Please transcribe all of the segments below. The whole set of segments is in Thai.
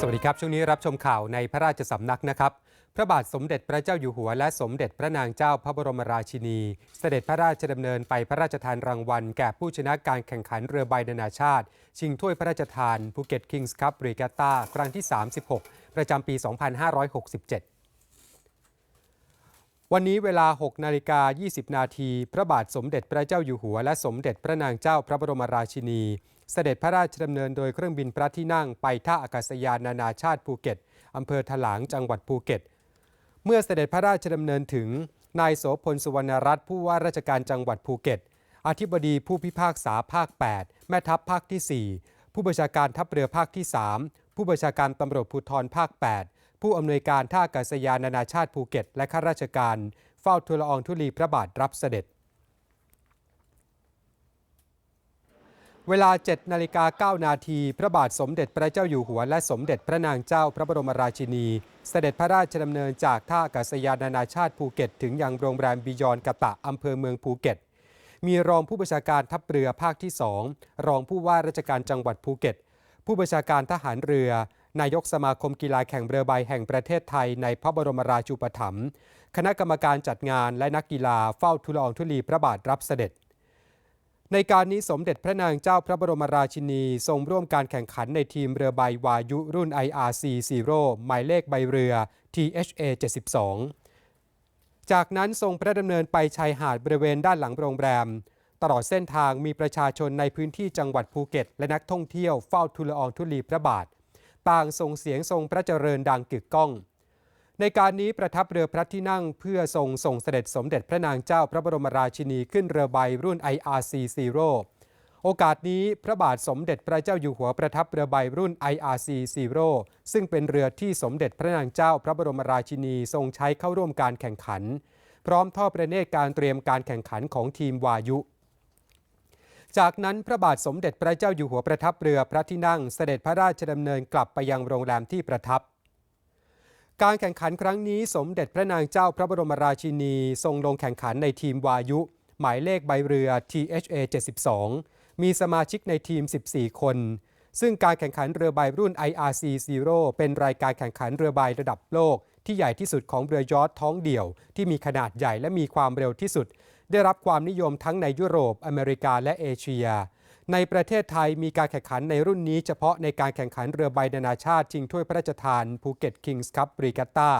สวัสดีครับ ช่วงนี้รับชมข่าวในพระราชสำนักนะครับ พระบาทสมเด็จพระเจ้าอยู่หัว และสมเด็จพระนางเจ้าพระบรมราชินี เสด็จพระราชดำเนินไปพระราชทานรางวัล แก่ผู้ชนะการแข่งขันเรือใบนานาชาติ ชิงถ้วยพระราชทานภูเก็ตคิงส์คัพรีกาตาครั้งที่ 36 ประจำปี 2567วันนี้เวลา 6 นาฬิกา 20 นาที พระบาทสมเด็จพระเจ้าอยู่หัว และสมเด็จพระนางเจ้าพระบรมราชินี เสด็จพระราชดำเนินโดยเครื่องบินพระที่นั่งไปท่าอากาศยานนานาชาติภูเก็ตอำเภอถลางจังหวัดภูเก็ต เมื่อเสด็จพระราชดำเนินถึง นายโสพลสุวรรณรัตน์ผู้ว่าราชการจังหวัดภูเก็ต อธิบดีผู้พิพากษาภาค 8 แม่ทัพภาคที่ 4 ผู้บัญชาการทัพเรือภาคที่ 3 ผู้บัญชาการตำรวจภูธรภาค 8 ผู้อำนวยการท่าอากาศยานนานาชาติภูเก็ต และข้าราชการ เฝ้าทูลอองธุลีพระบาทรับเสด็จ เวลา 7 นาฬิกา 9 นาที พระบาทสมเด็จพระเจ้าอยู่หัว และสมเด็จพระนางเจ้าพระบรมราชินี เสด็จพระราชดำเนินจากท่าอากาศยานนานาชาติภูเก็ต ถึงยังโรงแรมบิยอนกะตะอำเภอเมืองภูเก็ต มีรองผู้บัญชาการทัพเรือภาคที่ 2 รองผู้ว่าราชการจังหวัดภูเก็ต ผู้บัญชาการทหารเรือ นายกสมาคมกีฬาแข่งเรือใบแห่งประเทศไทยในพระบรมราชูปถัมภ์คณะกรรมการจัดงานและนักกีฬาเฝ้าทุลอองทุลีพระบาทรับเสด็จ ในการนี้สมเด็จพระนางเจ้าพระบรมราชินี ทรงร่วมการแข่งขันในทีมเรือใบวายุรุ่น IRC Zero หมายเลขใบเรือ THA 72 จากนั้นทรงพระดำเนินไปชายหาดบริเวณด้านหลังโรงแรม ตลอดเส้นทางมีประชาชนในพื้นที่จังหวัดภูเก็ต และนักท่องเที่ยวเฝ้าทุลอองทุลีพระบาท ต่างส่งเสียงทรงพระเจริญดังกึกก้อง ในการนี้ประทับเรือพระที่นั่งเพื่อทรงส่งเสด็จสมเด็จพระนางเจ้าพระบรมราชินีขึ้นเรือใบรุ่น IRC Zero โอกาสนี้พระบาทสมเด็จพระเจ้าอยู่หัวประทับเรือใบรุ่น IRC Zero ซึ่งเป็นเรือที่สมเด็จพระนางเจ้าพระบรมราชินีทรงใช้เข้าร่วมการแข่งขัน พร้อมทอดประเนตรการเตรียมการแข่งขันของทีมวายุ จากนั้นพระบาทสมเด็จพระเจ้าอยู่หัวประทับเรือพระที่นั่งเสด็จพระราชดำเนินกลับไปยังโรงแรมที่ประทับ การแข่งขันครั้งนี้สมเด็จพระนางเจ้าพระบรมราชินี ทรงลงแข่งขันในทีมวายุ หมายเลขใบเรือ THA 72 มีสมาชิกในทีม 14 คน ซึ่งการแข่งขันเรือใบรุ่น IRC Zero เป็นรายการแข่งขันเรือใบระดับโลก ที่ใหญ่ที่สุดของเรือยอทท้องเดี่ยว ที่มีขนาดใหญ่และมีความเร็วที่สุด ได้รับความนิยมทั้งในยุโรป อเมริกาและเอเชีย ในประเทศไทยมีการแข่งขันในรุ่นนี้เฉพาะในการแข่งขันเรือใบนานาชาติชิงถ้วยพระราชทานภูเก็ตคิงส์คัพรีกาตา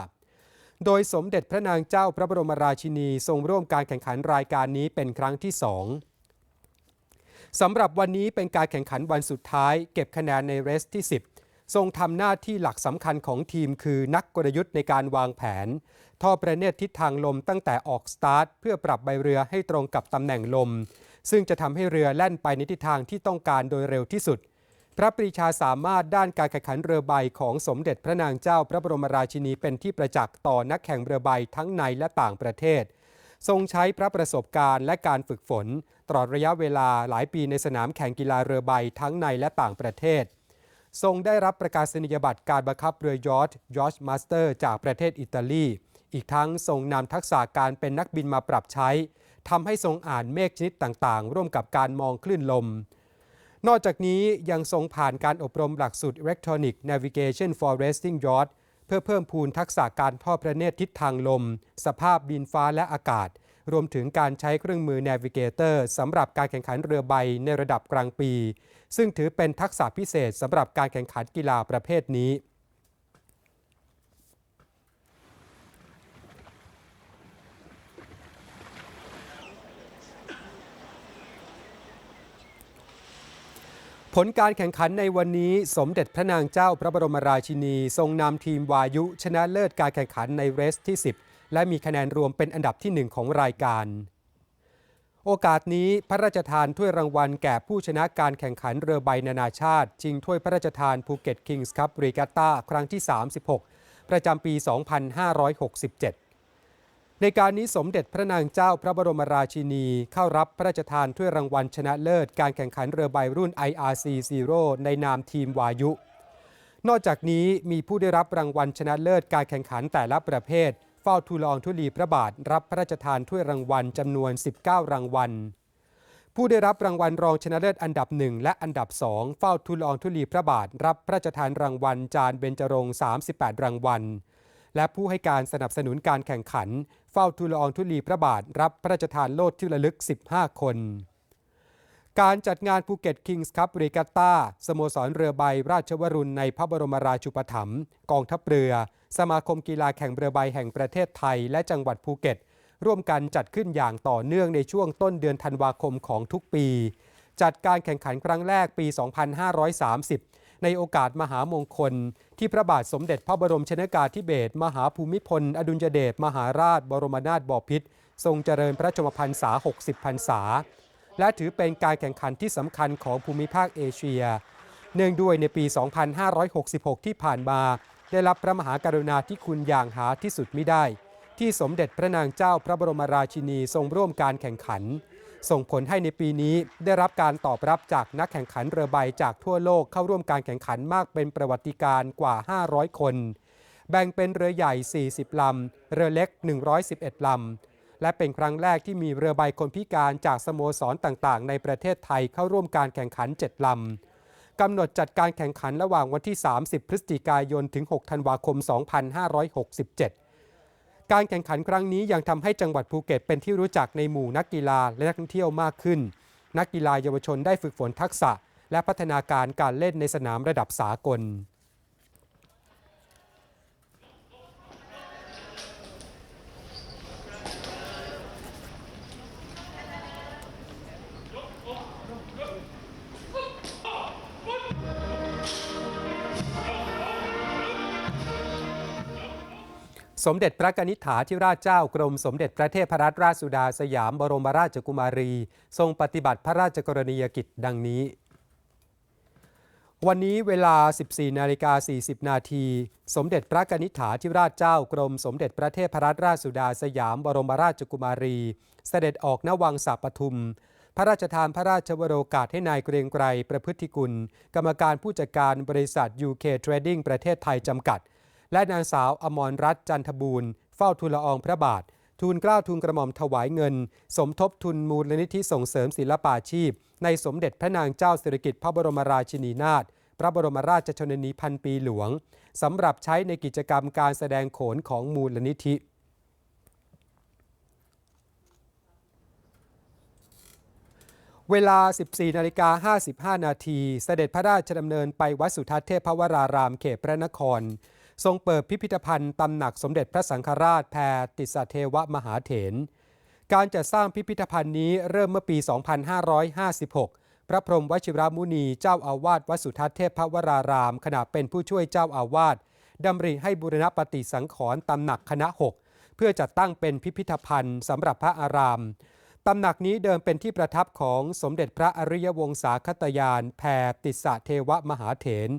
โดยสมเด็จพระนางเจ้าพระบรมราชินีทรงร่วมการแข่งขันรายการนี้เป็นครั้งที่สองสำหรับวันนี้เป็นการแข่งขันวันสุดท้าย เก็บคะแนนในเรสที่ 10 ทรงทำหน้าที่หลักสำคัญของทีมคือนักกลยุทธ์ในการวางแผนท่อประเนตรทิศทางลมตั้งแต่ออกสตาร์ท เพื่อปรับใบเรือให้ตรงกับตำแหน่งลม ซึ่งจะทำให้เรือแล่นไปในทิศทางที่ต้องการโดยเร็วที่สุด พระปรีชาสามารถด้านการแข่งขันเรือใบของสมเด็จพระนางเจ้าพระบรมราชินีเป็นที่ประจักษ์ต่อนักแข่งเรือใบทั้งในและต่างประเทศ ทรงใช้พระประสบการณ์และการฝึกฝน ตลอดระยะเวลาหลายปีในสนามแข่งกีฬาเรือใบทั้งในและต่างประเทศ ทรงได้รับประกาศนียบัตรการบังคับเรือยอทยอชมาสเตอร์จากประเทศอิตาลี อีกทั้งทรงนำทักษะการเป็นนักบินมาปรับใช้ทำให้ทรงอ่านเมฆชนิดต่างๆ ร่วมกับการมองคลื่นลม นอกจากนี้ยังทรงผ่านการอบรมหลักสูตร Electronic Navigation for Racing Yacht เพื่อเพิ่มพูนทักษะการทอดพระเนตรทิศทางลม สภาพดินฟ้าและอากาศ รวมถึงการใช้เครื่องมือ Navigator สำหรับการแข่งขันเรือใบในระดับกลางปี ซึ่งถือเป็นทักษะพิเศษสำหรับการแข่งขันกีฬาประเภทนี้ ผลการแข่งขันในวันนี้สมเด็จพระนางเจ้าพระบรมราชินี ทรงนำทีมวายุชนะเลิศการแข่งขันในเรสที่ 10 และมีคะแนนรวมเป็นอันดับที่ 1 ของรายการ โอกาสนี้พระราชทานถ้วยรางวัลแก่ผู้ชนะการแข่งขันเรือใบนานาชาติชิงถ้วยพระราชทานภูเก็ตคิงส์คัพรีกาตาครั้งที่ 36 ประจำปี 2567 ในการนี้สมเด็จพระนางเจ้าพระบรมราชินีเข้ารับพระราชทานถ้วยรางวัลชนะเลิศ การแข่งขันเรือใบรุ่น IRC Zero ในนามทีมวายุ นอกจากนี้มีผู้ได้รับรางวัลชนะเลิศการแข่งขันแต่ละประเภท เฝ้าทูลอองทุลีพระบาท รับพระราชทานถ้วยรางวัลจำนวน 19 รางวัล ผู้ได้รับรางวัลรองชนะเลิศอันดับหนึ่งและอันดับสองเฝ้าทูลอองธุลีพระบาท รับพระราชทานรางวัลจานเบญจรงค์38 รางวัล และผู้ให้การสนับสนุนการแข่งขัน เฝ้าทูลอองธุลีพระบาทรับพระราชทานโลดที่ระลึก 15 คน การจัดงานภูเก็ตคิงส์คัพรีกาตาสโมสรเรือใบราชวรุณในพระบรมราชูปถัมภ์กองทัพเรือ สมาคมกีฬาแข่งเรือใบแห่งประเทศไทย และจังหวัดภูเก็ต ร่วมกันจัดขึ้นอย่างต่อเนื่องในช่วงต้นเดือนธันวาคมของทุกปี จัดการแข่งขันครั้งแรกปี 2530 ในโอกาสมหามงคล ที่พระบาทสมเด็จพระบรมชนกาธิเบศรมหาภูมิพล อดุลยเดชมหาราช บรมนาถบพิตรทรงเจริญพระชมพรรษา 60 พรรษา และถือเป็นการแข่งขันที่สำคัญของภูมิภาคเอเชีย เนื่องด้วยในปี 2566 ที่ผ่านมา ได้รับพระมหากรุณาธิคุณอย่างหาที่สุดไมิได้ ที่สมเด็จพระนางเจ้าพระบรมราชินีทรงร่วมการแข่งขัน ส่งผลให้ในปีนี้ได้รับการตอบรับจากนักแข่งขันเรือใบจากทั่วโลกเข้าร่วมการแข่งขันมากเป็นประวัติการณ์กว่า 500 คน แบ่งเป็นเรือใหญ่ 40 ลำ เรือเล็ก 111 ลำ และเป็นครั้งแรกที่มีเรือใบคนพิการจากสโมสรต่างๆ ในประเทศไทยเข้าร่วมการแข่งขัน 7 ลำกำหนดจัดการแข่งขันระหว่างวันที่ 30 พฤศจิกายน ถึง 6 ธันวาคม 2567 การแข่งขันครั้งนี้ยังทำให้จังหวัดภูเก็ตเป็นที่รู้จักในหมู่นักกีฬาและนักท่องเที่ยวมากขึ้น นักกีฬาเยาวชนได้ฝึกฝนทักษะ และพัฒนาการการเล่นในสนามระดับสากล สมเด็จพระกนิษฐาธิราชเจ้ากรมสมเด็จพระเทพรัตนราชสุดาสยามบรมราชกุมารี ทรงปฏิบัติพระราชกรณียกิจดังนี้ วันนี้เวลา 14 นาฬิกา 40 นาที สมเด็จพระกนิษฐาธิราชเจ้ากรมสมเด็จพระเทพรัตนราชสุดาสยามบรมราชกุมารี เสด็จออกณวังสาปทุม พระราชทานพระราชวโรกาสให้นายเกรียงไกรประพฤติกุล กรรมการผู้จัดการบริษัท UK Trading ประเทศไทยจำกัด และนางสาวอมรรัตน์จันทบูรณ์เฝ้าทูลละอองพระบาท ทูลเกล้าทูลกระหม่อมถวายเงิน สมทบทุนมูลนิธิส่งเสริมศิลปาชีพ ในสมเด็จพระนางเจ้าสิริกิติ์พระบรมราชินีนาถพระบรมราชชนนีพันปีหลวงสำหรับใช้ในกิจกรรมการแสดงโขนของมูลนิธิเวลา 14 นาฬิกา 55 นาที เสด็จพระราชดำเนินไปวัดสุทัศน์เทพวรารามเขตพระนคร ทรงเปิดพิพิธภัณฑ์ตำหนักสมเด็จพระสังฆราชแพรติสเทวมหาเถรการจัดสร้างพิพิธภัณฑ์นี้เริ่มเมื่อปี 2556 พระพรหมวชิรมุนีเจ้าอาวาสวัดสุทัศน์เทพวราราม ขณะเป็นผู้ช่วยเจ้าอาวาสดำริให้บูรณปฏิสังขรณ์ตำหนักคณะ 6 เพื่อจัดตั้งเป็นพิพิธภัณฑ์สำหรับพระอาราม ตำหนักนี้เดิมเป็นที่ประทับของสมเด็จพระอริยวงศาคตยานแพรติสะเทวมหาเถร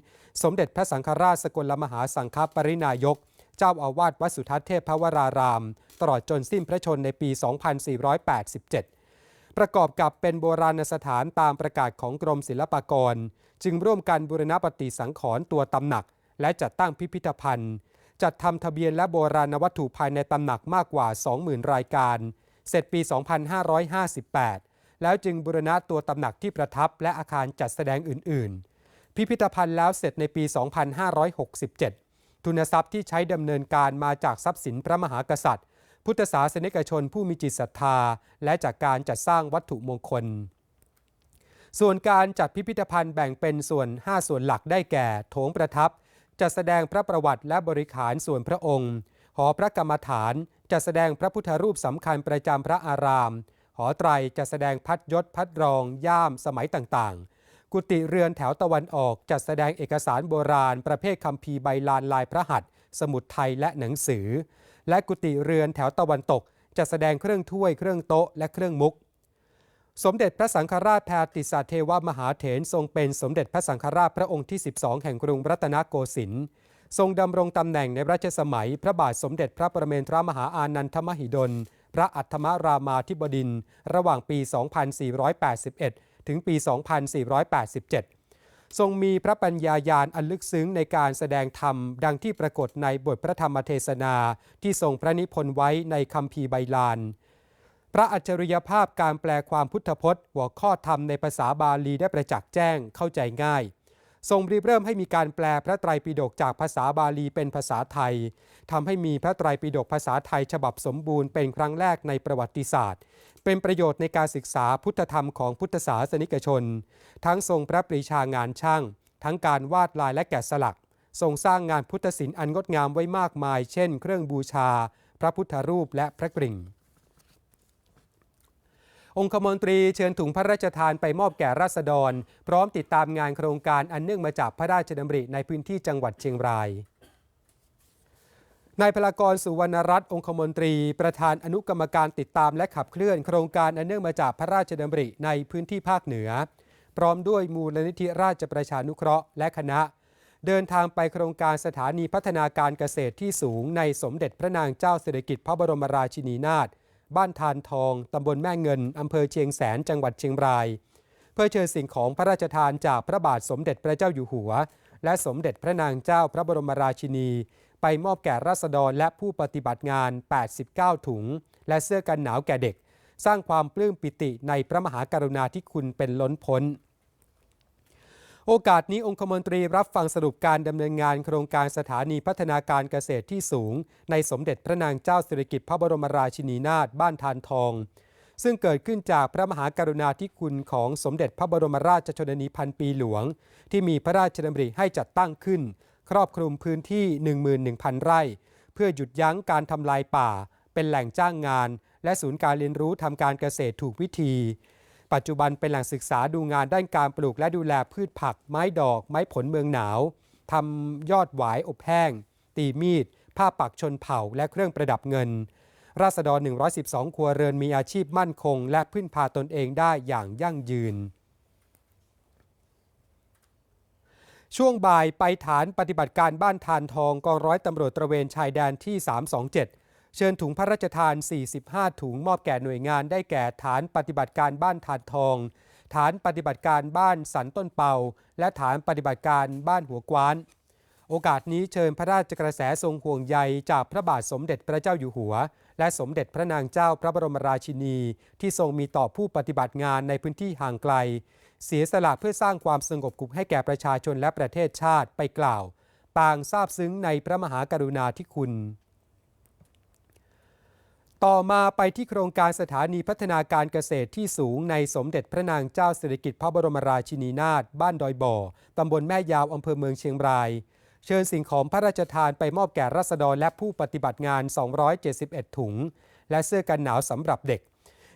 สมเด็จพระสังฆราชสกลมหาสังฆปรินายก เจ้าอาวาสวัดสุทัศน์เทพวราราม ตลอดจนสิ้นพระชนในปี 2487 ประกอบกับเป็นโบราณสถานตามประกาศของกรมศิลปากร จึงร่วมกันบูรณปฏิสังขรณ์ตัวตำหนัก และจัดตั้งพิพิธภัณฑ์ จัดทำทะเบียนและโบราณวัตถุภายในตำหนักมากกว่า 20,000 รายการ เสร็จปี 2558 แล้วจึงบูรณะตัวตำหนักที่ประทับและอาคารจัดแสดงอื่น ๆ พิพิธภัณฑ์แล้วเสร็จในปี 2567 ทุนทรัพย์ที่ใช้ดำเนินการมาจากทรัพย์สินพระมหากษัตริย์ พุทธศาสนิกชนผู้มีจิตศรัทธา และจากการจัดสร้างวัตถุมงคลส่วนการจัดพิพิธภัณฑ์แบ่งเป็นส่วน 5 ส่วนหลักได้แก่ โถงประทับ จัดแสดงพระประวัติและบริขารส่วนพระองค์ หอพระกรรมฐาน จัดแสดงพระพุทธรูปสำคัญประจำพระอาราม หอไตรจัดแสดงพัดยศพัดรอง ย่ามสมัยต่างๆ กุฏิเรือนแถวตะวันออกจัดแสดงเอกสารโบราณ ประเภทคัมภีร์ใบลานลายพระหัตถ์สมุดไทยและหนังสือ และกุฏิเรือนแถวตะวันตกจัดแสดงเครื่องถ้วยเครื่องโต๊ะและเครื่องมุก สมเด็จพระสังฆราชแพรติสาเทวมหาเถรทรงเป็นสมเด็จพระสังฆราชพระองค์ที่ 12 แห่งกรุงรัตนโกสินทร์ ทรงดำรงตำแหน่งในรัชสมัย พระบาทสมเด็จพระประเมนทรมหาอานันทมหิดล พระอัฏฐมรามาธิบดิน ระหว่างปี 2481 ถึงปี 2487 ทรงมีพระปัญญายาณอันลึกซึ้งในการแสดงธรรม ดังที่ปรากฏในบทพระธรรมเทศนาที่ทรงพระนิพนธ์ไว้ในคัมภีใบลานพระอัจฉริยภาพการแปลความพุทธพจน์ หัวข้อธรรมในภาษาบาลีได้ประจักษ์แจ้งเข้าใจง่าย ทรงรีบเริ่มให้มีการแปลพระไตรปิฎกจากภาษาบาลีเป็นภาษาไทยทำให้มีพระไตรปิฎกภาษาไทยฉบับสมบูรณ์เป็นครั้งแรกในประวัติศาสตร์ เป็นประโยชน์ในการศึกษาพุทธธรรมของพุทธศาสนิกชน ทั้งทรงพระปรีชางานช่าง ทั้งการวาดลายและแกะสลัก ทรงสร้างงานพุทธศิลป์อันงดงามไว้มากมาย เช่น เครื่องบูชา พระพุทธรูปและพระกริ่ง องคมนตรีเชิญถุงพระราชทานไปมอบแก่ราษฎร พร้อมติดตามงานโครงการอันเนื่องมาจากพระราชดำริในพื้นที่จังหวัดเชียงรายนายพลากรสุวรรณรัตน์องคมนตรี ประธานอนุกรรมการติดตามและขับเคลื่อนโครงการอันเนื่องมาจากพระราชดำริในพื้นที่ภาคเหนือ พร้อมด้วยมูลนิธิราชประชานุเคราะห์และคณะ เดินทางไปโครงการสถานีพัฒนาการเกษตรที่สูงในสมเด็จพระนางเจ้าสิริกิติ์พระบรมราชินีนาถ บ้านทานทองตำบลแม่เงินอำเภอเชียงแสนจังหวัดเชียงราย เพื่อเชิญสิ่งของพระราชทานจากพระบาทสมเด็จพระเจ้าอยู่หัว และสมเด็จพระนางเจ้าพระบรมราชินี ไปมอบแก่ราษฎรและผู้ปฏิบัติงาน 89 ถุง และเสื้อกันหนาวแก่เด็ก สร้างความปลื้มปิติในพระมหากรุณาธิคุณเป็นล้นพ้น โอกาสนี้องคมนตรีรับฟังสรุปการดำเนินงานโครงการสถานีพัฒนาการเกษตรที่สูง ในสมเด็จพระนางเจ้าสิริกิติ์พระบรมราชินีนาถบ้านทานทอง ซึ่งเกิดขึ้นจากพระมหากรุณาธิคุณของสมเด็จพระบรมราชชนนีพันปีหลวง ที่มีพระราชดำริให้จัดตั้งขึ้น ครอบคลุมพื้นที่ 11,000 ไร่ เพื่อหยุดยั้งการทำลายป่า เป็นแหล่งจ้างงาน และศูนย์การเรียนรู้ทำการเกษตรถูกวิธี ปัจจุบันเป็นแหล่งศึกษาดูงานด้านการปลูกและดูแลพืชผัก ไม้ดอก ไม้ผลเมืองหนาวทำยอดหวายอบแห้ง ตีมีด ผ้าปักชนเผ่าและเครื่องประดับเงิน ราษฎร 112 ครัวเรือนมีอาชีพมั่นคง และพึ่งพาตนเองได้อย่างยั่งยืนช่วงบ่ายไปฐานปฏิบัติการบ้านทานทองกองร้อยตำรวจตระเวนชายแดนที่ 327 เชิญถุงพระราชทาน 45 ถุงมอบแก่หน่วยงานได้แก่ฐานปฏิบัติการบ้านทานทอง ฐานปฏิบัติการบ้านสันต้นเปาและฐานปฏิบัติการบ้านหัวกว้าน โอกาสนี้เชิญพระราชกระแสทรงห่วงใยจากพระบาทสมเด็จพระเจ้าอยู่หัว และสมเด็จพระนางเจ้าพระบรมราชินี ที่ทรงมีต่อผู้ปฏิบัติงานในพื้นที่ห่างไกล เสียสละเพื่อสร้างความสงบสุขให้แก่ประชาชนและประเทศชาติไปกล่าวต่างทราบซึ้งในพระมหากรุณาธิคุณ ต่อมาไปที่โครงการสถานีพัฒนาการเกษตรที่สูงในสมเด็จพระนางเจ้าสิริกิติ์พระบรมราชินีนาถบ้านดอยบ่อ ตำบลแม่ยาวอำเภอเมืองเชียงราย เชิญสิ่งของพระราชทานไปมอบแก่รัษฎรและผู้ปฏิบัติงาน 271 ถุง และเสื้อกันหนาวสำหรับเด็ก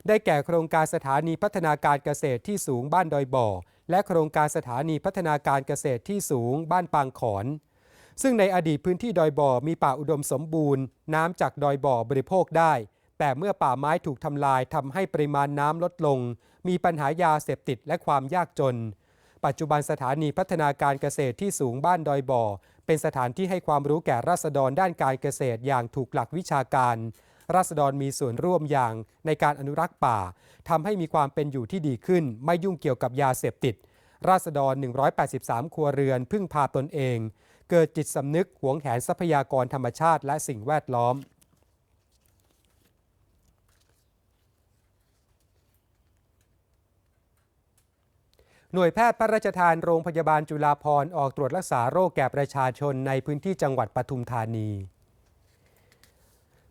ได้แก่โครงการสถานีพัฒนาการเกษตรที่สูงบ้านดอยบ่อ และโครงการสถานีพัฒนาการเกษตรที่สูงบ้านปางขอน ซึ่งในอดีตพื้นที่ดอยบ่อมีป่าอุดมสมบูรณ์ น้ำจากดอยบ่อบริโภคได้ แต่เมื่อป่าไม้ถูกทำลายทำให้ปริมาณน้ำลดลง มีปัญหายาเสพติดและความยากจน ปัจจุบันสถานีพัฒนาการเกษตรที่สูงบ้านดอยบ่อ เป็นสถานที่ให้ความรู้แก่ราษฎรด้านการเกษตรอย่างถูกหลักวิชาการราษฎรมีส่วนร่วมอย่างในการอนุรักษ์ป่าทำให้มีความเป็นอยู่ที่ดีขึ้น ไม่ยุ่งเกี่ยวกับยาเสพติด ราษฎร 183 ครัวเรือนพึ่งพาตนเอง เกิดจิตสำนึกหวงแหนทรัพยากรธรรมชาติและสิ่งแวดล้อม หน่วยแพทย์พระราชทานโรงพยาบาลจุฬาภรณ์ออกตรวจรักษาโรคแก่ประชาชนในพื้นที่จังหวัดปทุมธานี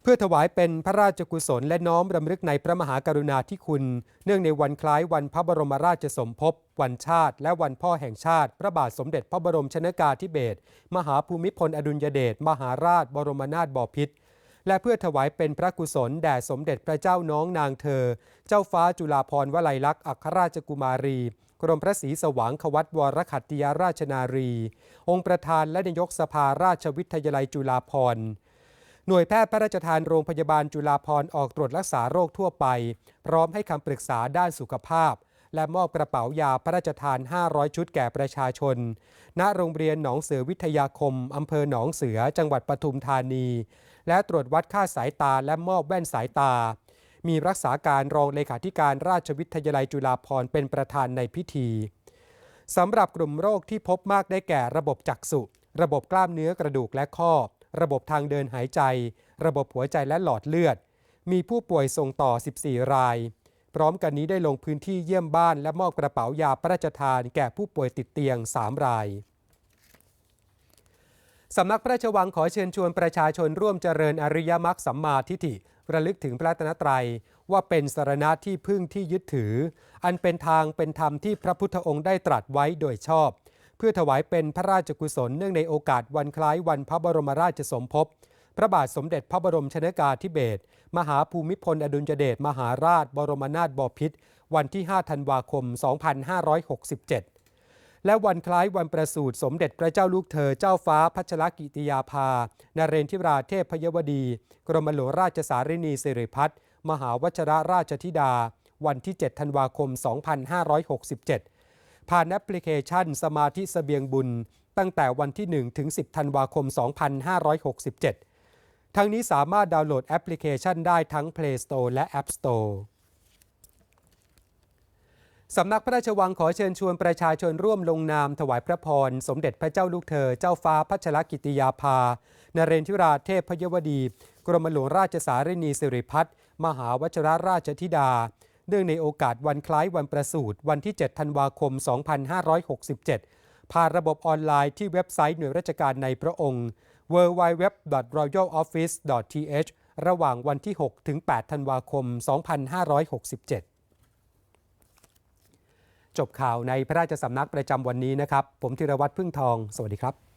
เพื่อถวายเป็นพระราชกุศลและน้อมรำลึกในพระมหากรุณาธิคุณ เนื่องในวันคล้ายวันพระบรมราชสมภพ วันชาติ และวันพ่อแห่งชาติ พระบาทสมเด็จพระบรมชนกาธิเบศรมหาภูมิพลอดุลยเดชมหาราช บรมนาถบพิตรและเพื่อถวายเป็นพระกุศลแด่สมเด็จพระเจ้าน้องนางเธอ เจ้าฟ้าจุฬาภรณ์วลัยลักษณ์อัครราชกุมารี กรมพระศรีสว่างควัตวรขัตติยาราชนารี องค์ประธานและนายกสภาราชวิทยาลัยจุฬาภรณ์ หน่วยแพทย์พระราชทานโรงพยาบาลจุฬาภรณ์ออกตรวจรักษาโรคทั่วไป พร้อมให้คำปรึกษาด้านสุขภาพ และมอบกระเป๋ายาพระราชทาน 500 ชุดแก่ประชาชน ณ โรงเรียนหนองเสือวิทยาคมอำเภอหนองเสือจังหวัดปทุมธานี และตรวจวัดค่าสายตาและมอบแว่นสายตา มีรักษาการรองเลขาธิการราชวิทยาลัยจุฬาภรณ์เป็นประธานในพิธีสำหรับกลุ่มโรคที่พบมากได้แก่ระบบจักษุ ระบบกล้ามเนื้อกระดูกและข้อ ระบบทางเดินหายใจ ระบบหัวใจและหลอดเลือด มีผู้ป่วยส่งต่อ 14 ราย พร้อมกันนี้ได้ลงพื้นที่เยี่ยมบ้านและมอบกระเป๋ายาพระราชทานแก่ผู้ป่วยติดเตียง 3 รายสำนักพระราชวังขอเชิญชวนประชาชนร่วมเจริญอริยมรรคสัมมาทิฏฐิระลึกถึงพระรัตนตรัย ว่าเป็นสารณะที่พึ่งที่ยึดถือ อันเป็นทางเป็นธรรมที่พระพุทธองค์ได้ตรัสไว้โดยชอบ พื่อถวายเป็นพระราชกุศลเนื่องในโอกาสวันคล้ายวันพระบรมราชสมภพ พระบาทสมเด็จพระบรมชนกาธิเบศรมหาภูมิพลอดุลยเดชมหาราช บรมนาถบพิตรวันที่ 5 ธันวาคม 2567 และวันคล้ายวันประสูติสมเด็จพระเจ้าลูกเธอเจ้าฟ้าพัชรกิติยาภา นเรนทิราเทพพยวดี กรมหลวงราชสารินีสิริพัฒมหาวชรราชธิดา วันที่ 7 ธันวาคม 2567 ผ่านแอปพลิเคชันสมาธิเสบียงบุญ ตั้งแต่วันที่ 1 ถึง 10 ธันวาคม 2567 ทั้งนี้สามารถดาวน์โหลดแอปพลิเคชันได้ทั้ง Play Store และ App Store สำนักพระราชวังขอเชิญชวนประชาชนร่วมลงนามถวายพระพร สมเด็จพระเจ้าลูกเธอ เจ้าฟ้าพัชรกิติยาภา นเรนทิราเทพพยวดี กรมหลวงราชสารินีสิริพัฒน์มหาวชรราชธิดา เนื่องในโอกาสวันคล้ายวันประสูติวันที่ 7 ธันวาคม 2567 ผ่านระบบออนไลน์ที่เว็บไซต์หน่วยราชการในพระองค์ www.royaloffice.th ระหว่างวันที่ 6 ถึง 8 ธันวาคม 2567 จบข่าวในพระราชสำนักประจำวันนี้นะครับ ผมธีรวัตรพึ่งทอง สวัสดีครับ